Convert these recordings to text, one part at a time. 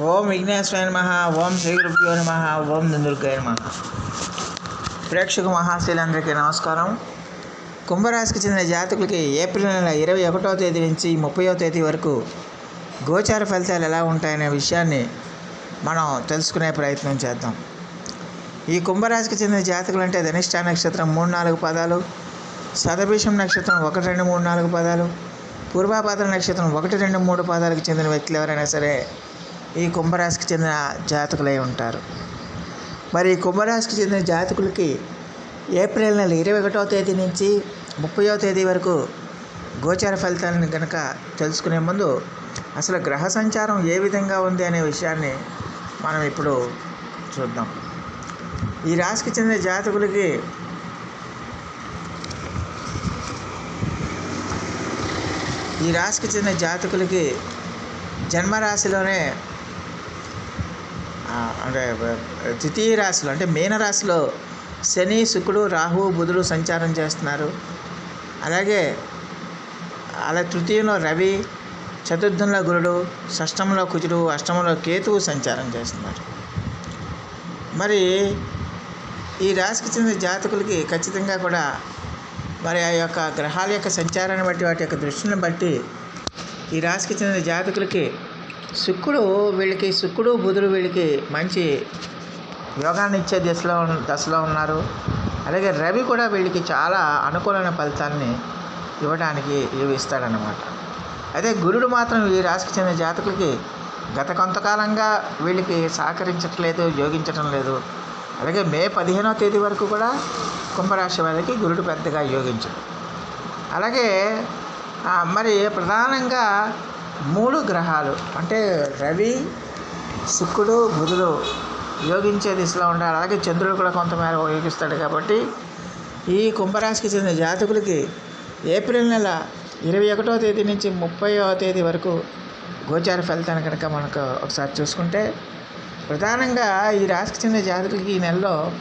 ఓం విఘ్నేశ్వర నమ ఓం శ్రీ గురుభ్యో నమ ఓం దుందుర్గాయ నమ. ప్రేక్షక మహాశీలందరికీ నమస్కారం. కుంభరాశికి చెందిన జాతకులకి ఏప్రిల్ నెల ఇరవై ఒకటో తేదీ నుంచి ముప్పయో తేదీ వరకు గోచార ఫలితాలు ఎలా ఉంటాయనే విషయాన్ని మనం తెలుసుకునే ప్రయత్నం చేద్దాం. ఈ కుంభరాశికి చెందిన జాతకులు అంటే ధనిష్ట నక్షత్రం మూడు నాలుగు పదాలు శతభీషం నక్షత్రం ఒకటి రెండు మూడు నాలుగు పదాలు పూర్వాపాద నక్షత్రం ఒకటి రెండు మూడు పాదాలకు చెందిన వ్యక్తులు ఎవరైనా సరే ఈ కుంభరాశికి చెందిన జాతకులై ఉంటారు. మరి ఈ కుంభరాశికి చెందిన జాతకులకి ఏప్రిల్ నెల ఇరవై ఒకటో తేదీ నుంచి ముప్పయో తేదీ వరకు గోచార ఫలితాలను కనుక తెలుసుకునే ముందు అసలు గ్రహ సంచారం ఏ విధంగా ఉంది అనే విషయాన్ని మనం ఇప్పుడు చూద్దాం. ఈ రాశికి చెందిన జాతకులకి ఈ రాశికి చెందిన జాతకులకి జన్మరాశిలోనే అంటే ద్వితీయ రాశిలో అంటే మీనరాశిలో శని శుక్రుడు రాహు బుధుడు సంచారం చేస్తున్నారు. అలాగే అలా తృతీయంలో రవి చతుర్థంలో గురుడు షష్టంలో కుజుడు అష్టమంలో కేతువు సంచారం చేస్తున్నారు. మరి ఈ రాశికి చెందిన జాతకులకి ఖచ్చితంగా కూడా మరి ఆ యొక్క గ్రహాల యొక్క సంచారాన్ని బట్టి వాటి యొక్క దృష్టిని బట్టి ఈ రాశికి చెందిన జాతకులకి శుక్రుడు వీళ్ళకి శుక్రుడు బుధుడు వీళ్ళకి మంచి యోగాన్ని ఇచ్చే దశలో దశలో ఉన్నారు. అలాగే రవి కూడా వీళ్ళకి చాలా అనుకూలమైన ఫలితాన్ని ఇవ్వడానికి ఇవి ఇస్తాడనమాట అదే గురుడు మాత్రం ఈ రాశికి చెందిన జాతకులకి గత కొంతకాలంగా వీళ్ళకి సహకరించట్లేదు యోగించటం లేదు. అలాగే మే పదిహేనో తేదీ వరకు కూడా కుంభరాశి వారికి గురుడు పెద్దగా యోగించడు. అలాగే మరి ప్రధానంగా మూడు గ్రహాలు. అంటే రవి శుక్రుడు బుధుడు యోగించే దిశలో ఉంటారు అలాగే చంద్రుడు కూడా కొంతమేర యోగిస్తాడు కాబట్టి ఈ కుంభరాశికి చెందిన జాతకులకి ఏప్రిల్ నెల ఇరవై ఒకటో తేదీ నుంచి ముప్పైవ తేదీ వరకు గోచార ఫలితాన్ని కనుక మనకు ఒకసారి చూసుకుంటే ప్రధానంగా ఈ రాశికి చెందిన జాతకులకి ఈ నెలలో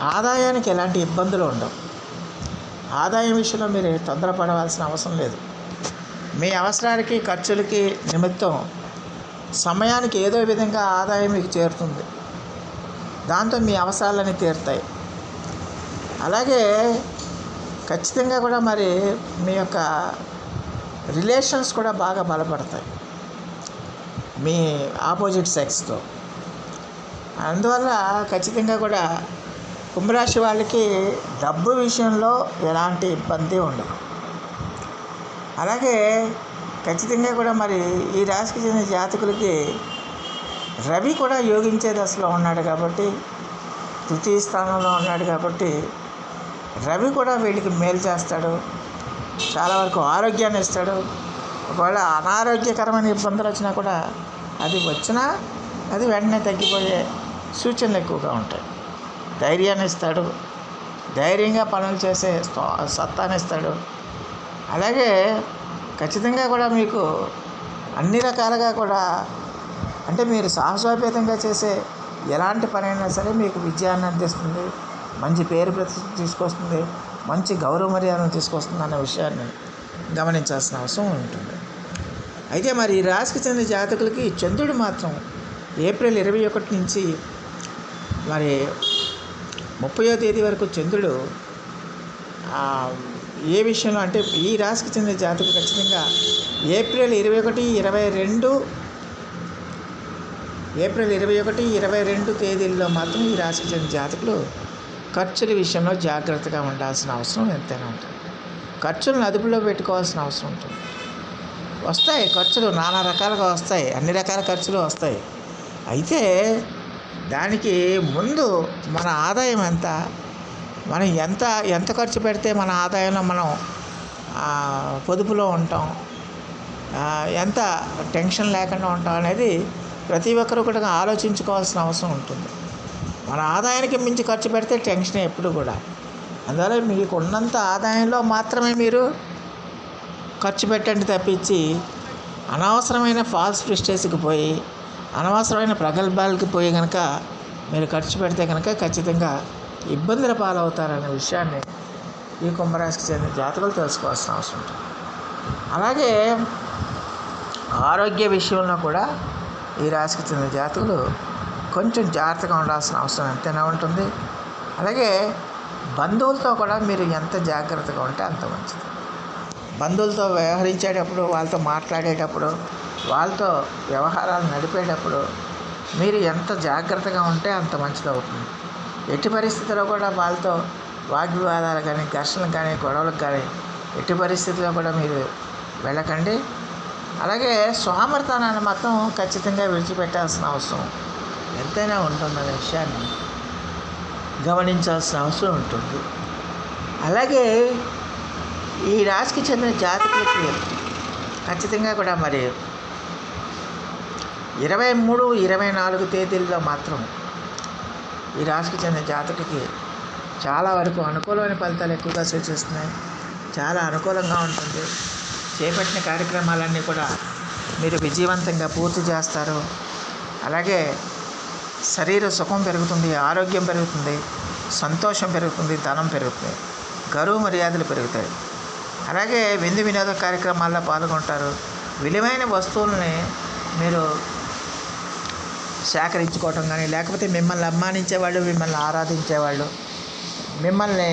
ఆదాయానికి ఎలాంటి ఇబ్బందులు ఉండవు. ఆదాయం విషయంలో మీరు తొందరపడవలసిన అవసరం లేదు. మీ అవసరాలకి ఖర్చులకి నిమిత్తం సమయానికి ఏదో విధంగా ఆదాయం మీకు చేరుతుంది. దాంతో మీ అవసరాలన్నీ తీరుతాయి. అలాగే ఖచ్చితంగా కూడా మరి మీ యొక్క రిలేషన్స్ కూడా బాగా బలపడతాయి. మీ ఆపోజిట్ సెక్స్తో. అందువల్ల ఖచ్చితంగా కూడా కుంభరాశి వాళ్ళకి డబ్బు విషయంలో ఎలాంటి ఇబ్బంది ఉండదు. అలాగే ఖచ్చితంగా కూడా మరి ఈ రాశికి చెందిన జాతకులకి రవి కూడా యోగించే దశలో ఉన్నాడు కాబట్టి తృతీయ స్థానంలో ఉన్నాడు కాబట్టి రవి కూడా వీళ్ళకి మేలు చేస్తాడు. చాలా వరకు ఆరోగ్యాన్ని ఇస్తాడు. ఒకవేళ అనారోగ్యకరమైన ఇబ్బందులు వచ్చినా కూడా అది వచ్చినా అది వెంటనే తగ్గిపోయే సూచనలు ఎక్కువగా ఉంటాయి. ధైర్యాన్ని ఇస్తాడు. ధైర్యంగా పనులు చేసే స్తో- సత్తాని ఇస్తాడు. అలాగే ఖచ్చితంగా కూడా మీకు అన్ని రకాలుగా కూడా అంటే మీరు సాహసోపేతంగా చేసే ఎలాంటి పనైనా సరే మీకు విజయాన్ని అందిస్తుంది. మంచి పేరు ప్రతిష్ట తీసుకొస్తుంది. మంచి గౌరవ మర్యాదను తీసుకొస్తుంది అనే విషయాన్ని గమనించాల్సిన అవసరం ఉంటుంది. అయితే మరి ఈ రాశికి చెందిన జాతకులకి చంద్రుడు మాత్రం ఏప్రిల్ ఇరవై ఒకటి నుంచి మరి ముప్పయో తేదీ వరకు చంద్రుడు ఏ విషయంలో అంటే ఈ రాశికి చెందిన జాతకులు ఖచ్చితంగా ఏప్రిల్ ఇరవై ఒకటి ఇరవై రెండు ఏప్రిల్ ఇరవై ఒకటి ఇరవై రెండు తేదీల్లో మాత్రం ఈ రాశికి చెందిన జాతకులు ఖర్చుల విషయంలో జాగ్రత్తగా ఉండాల్సిన అవసరం ఎంతైనా ఉంటుంది. ఖర్చులను అదుపులో పెట్టుకోవాల్సిన అవసరం ఉంటుంది. వస్తాయి ఖర్చులు నానా రకాలుగా వస్తాయి అన్ని రకాల ఖర్చులు వస్తాయి. అయితే దానికి ముందు మన ఆదాయం ఎంత? మనం ఎంత ఎంత ఖర్చు పెడితే మన ఆదాయంలో మనం పొదుపులో ఉంటాం. ఎంత టెన్షన్ లేకుండా ఉంటాం అనేది ప్రతి ఒక్కరు కూడా ఆలోచించుకోవాల్సిన అవసరం ఉంటుంది. మన ఆదాయానికి మించి ఖర్చు పెడితే టెన్షన్ ఎప్పుడు కూడా. అందువల్ల మీకు ఉన్నంత ఆదాయంలో మాత్రమే మీరు ఖర్చు పెట్టండి తప్పించి అనవసరమైన ఫాల్స్ ప్రిస్టేజ్కి పోయి అనవసరమైన ప్రగల్భాలకి పోయి కనుక మీరు ఖర్చు పెడితే కనుక ఖచ్చితంగా ఇబ్బందుల పాలవుతారనే విషయాన్ని ఈ కుంభరాశికి చెందిన జాతకులు తెలుసుకోవాల్సిన అవసరం ఉంటుంది. అలాగే ఆరోగ్య విషయంలో కూడా ఈ రాశికి చెందిన జాతకులు కొంచెం జాగ్రత్తగా ఉండాల్సిన అవసరం ఎంతైనా ఉంటుంది. అలాగే బంధువులతో కూడా మీరు ఎంత జాగ్రత్తగా ఉంటే అంత మంచిది. బంధువులతో వ్యవహరించేటప్పుడు వాళ్ళతో మాట్లాడేటప్పుడు వాళ్ళతో వ్యవహారాలు నడిపేటప్పుడు మీరు ఎంత జాగ్రత్తగా ఉంటే అంత మంచిది అవుతుంది. ఎట్టి పరిస్థితుల్లో కూడా వాళ్ళతో వాగ్వివాదాలు కానీ ఘర్షణలు కానీ గొడవలకు కానీ ఎట్టి పరిస్థితుల్లో కూడా మీరు వెళ్ళకండి. అలాగే సోమర్తనాన్ని మాత్రం ఖచ్చితంగా విడిచిపెట్టాల్సిన అవసరం ఎంతైనా ఉంటుందనే విషయాన్ని గమనించాల్సిన అవసరం ఉంటుంది. అలాగే ఈ రాశికి చెందిన జాతకులకి ఖచ్చితంగా కూడా మరి ఇరవై మూడు ఇరవై నాలుగు తేదీల్లో మాత్రం ఈ రాశికి చెందిన జాతకులకి చాలా వరకు అనుకూలమైన ఫలితాలు ఎక్కువగా సూచిస్తున్నాయి. చాలా అనుకూలంగా ఉంటుంది. చేపట్టిన కార్యక్రమాలన్నీ కూడా మీరు విజయవంతంగా పూర్తి చేస్తారు. అలాగే శరీర సుఖం పెరుగుతుంది ఆరోగ్యం పెరుగుతుంది సంతోషం పెరుగుతుంది ధనం పెరుగుతుంది గరువు మర్యాదలు పెరుగుతాయి. అలాగే విందు వినోద కార్యక్రమాల్లో పాల్గొంటారు. విలువైన వస్తువులని మీరు సేకరించుకోవటం కానీ లేకపోతే మిమ్మల్ని అభిమానించేవాళ్ళు మిమ్మల్ని ఆరాధించేవాళ్ళు మిమ్మల్ని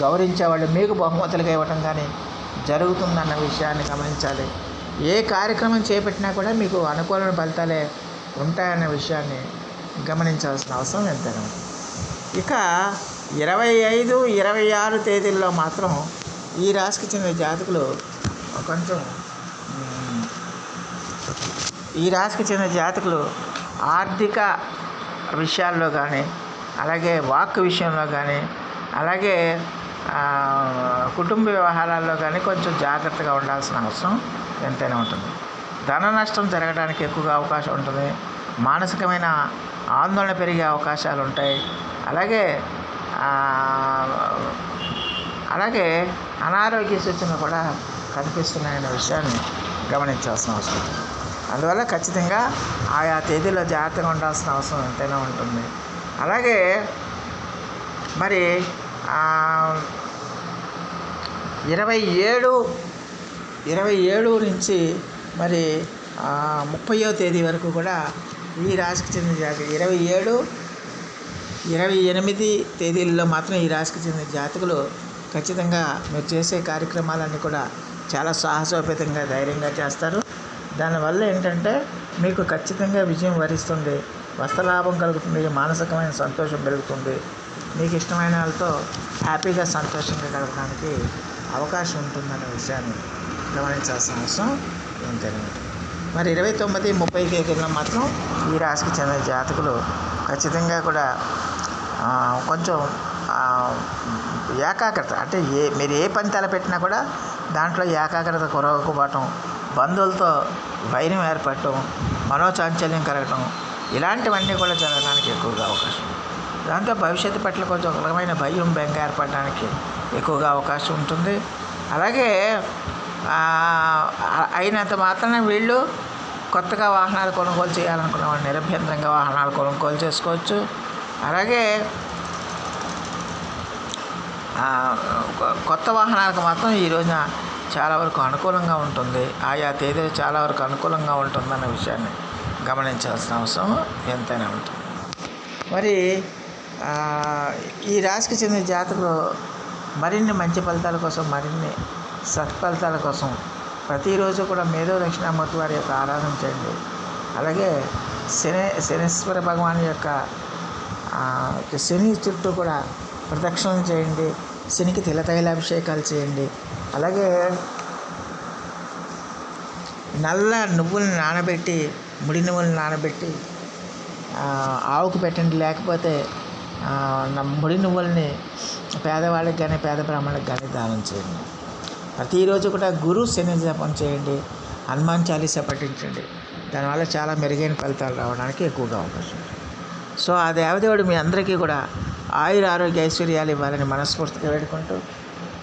గౌరవించేవాళ్ళు మీకు బహుమతులుగా ఇవ్వటం కానీ జరుగుతుందన్న విషయాన్ని గమనించాలి. ఏ కార్యక్రమం చేపట్టినా కూడా మీకు అనుకూలమైన ఫలితాలే ఉంటాయన్న విషయాన్ని గమనించాల్సిన అవసరం ఎంతైనా ఇక ఇరవై ఐదు ఇరవై ఆరు తేదీల్లో మాత్రం ఈ రాశికి చెందిన జాతకులు కొంచెం ఈ రాశికి చెందిన జాతకులు ఆర్థిక విషయాల్లో కానీ అలాగే వాక్ విషయంలో కానీ అలాగే కుటుంబ వ్యవహారాల్లో కానీ కొంచెం జాగ్రత్తగా ఉండాల్సిన అవసరం ఎంతైనా ఉంటుంది. ధన నష్టం జరగడానికి ఎక్కువగా అవకాశం ఉంటుంది. మానసికమైన ఆందోళన పెరిగే అవకాశాలు ఉంటాయి. అలాగే అలాగే అనారోగ్య సూచనలు కూడా కనిపిస్తున్నాయనే విషయాన్ని గమనించాల్సిన అవసరం అందువల్ల ఖచ్చితంగా ఆయా తేదీలో జాగ్రత్తగా ఉండాల్సిన అవసరం ఎంతైనా ఉంటుంది. అలాగే మరి ఇరవై ఏడు ఇరవై ఏడు నుంచి మరి ముప్పయో తేదీ వరకు కూడా ఈ రాశికి చెందిన జాతక ఇరవై ఏడు ఇరవై ఎనిమిది తేదీల్లో మాత్రం ఈ రాశికి చెందిన జాతకులు ఖచ్చితంగా మీరు చేసే కార్యక్రమాలన్నీ కూడా చాలా సాహసోపేతంగా ధైర్యంగా చేస్తారు. దానివల్ల ఏంటంటే మీకు ఖచ్చితంగా విజయం వరిస్తుంది. వస్త్రలాభం కలుగుతుంది మానసికమైన సంతోషం పెరుగుతుంది. మీకు ఇష్టమైన వాళ్ళతో హ్యాపీగా సంతోషంగా గడపడానికి అవకాశం ఉంటుందనే విషయాన్ని గమనించాల్సిన అవసరం ఎంతైనా మరి ఇరవై తొమ్మిది ముప్పై తేదీల్లో మాత్రం ఈ రాశికి చెందిన జాతకులు ఖచ్చితంగా కూడా కొంచెం ఏకాగ్రత అంటే ఏ మీరు ఏ పని తలపెట్టినా కూడా దాంట్లో ఏకాగ్రత కొరవకపోవటం బంధువులతో వైరం ఏర్పడటం మనోచాంచల్యం కలగటం ఇలాంటివన్నీ కూడా జరగడానికి ఎక్కువగా అవకాశం. దాంతో భవిష్యత్తు పట్ల కొంచెం ఒక రకమైన భయం బెంక ఏర్పడడానికి ఎక్కువగా అవకాశం ఉంటుంది. అలాగే అయినంత మాత్రాన వీళ్ళు కొత్తగా వాహనాలు కొనుగోలు చేయాలనుకున్న వాళ్ళు నిరభ్యంతరంగా వాహనాలు కొనుగోలు చేసుకోవచ్చు. అలాగే కొత్త వాహనాలకు మాత్రం ఈ రోజున చాలా వరకు అనుకూలంగా ఉంటుంది. ఆయా తేదీలు చాలా వరకు అనుకూలంగా ఉంటుందన్న విషయాన్ని గమనించాల్సిన అవసరం ఎంతైనా ఉంటుంది. మరి ఈ రాశికి చెందిన జాతకులు మరిన్ని మంచి ఫలితాల కోసం మరిన్ని సత్ఫలితాల కోసం ప్రతిరోజు కూడా మేధో దక్షిణామూర్తి వారి యొక్క ఆరాధన చేయండి. అలాగే శని శనీశ్వర భగవాన్ యొక్క శని చుట్టూ కూడా ప్రదక్షిణలు చేయండి. శనికి తిలతైలాభిషేకాలు చేయండి. అలాగే నల్ల నువ్వులను నానబెట్టి ముడి నువ్వులను నానబెట్టి ఆవుకు పెట్టండి లేకపోతే ముడి నువ్వుల్ని పేదవాళ్ళకి కానీ పేద బ్రాహ్మణులకు కానీ దానం చేయండి. ప్రతిరోజు కూడా గురు శని జపం చేయండి హనుమాన్ చాలీసా పఠించండి. దానివల్ల చాలా మెరుగైన ఫలితాలు రావడానికి ఎక్కువగా అవకాశం సో ఆ దేవదేవుడు మీ అందరికీ కూడా ఆయుర ఆరోగ్య ఐశ్వర్యాలు ఇవ్వాలని మనస్ఫూర్తిగా వేడుకుంటూ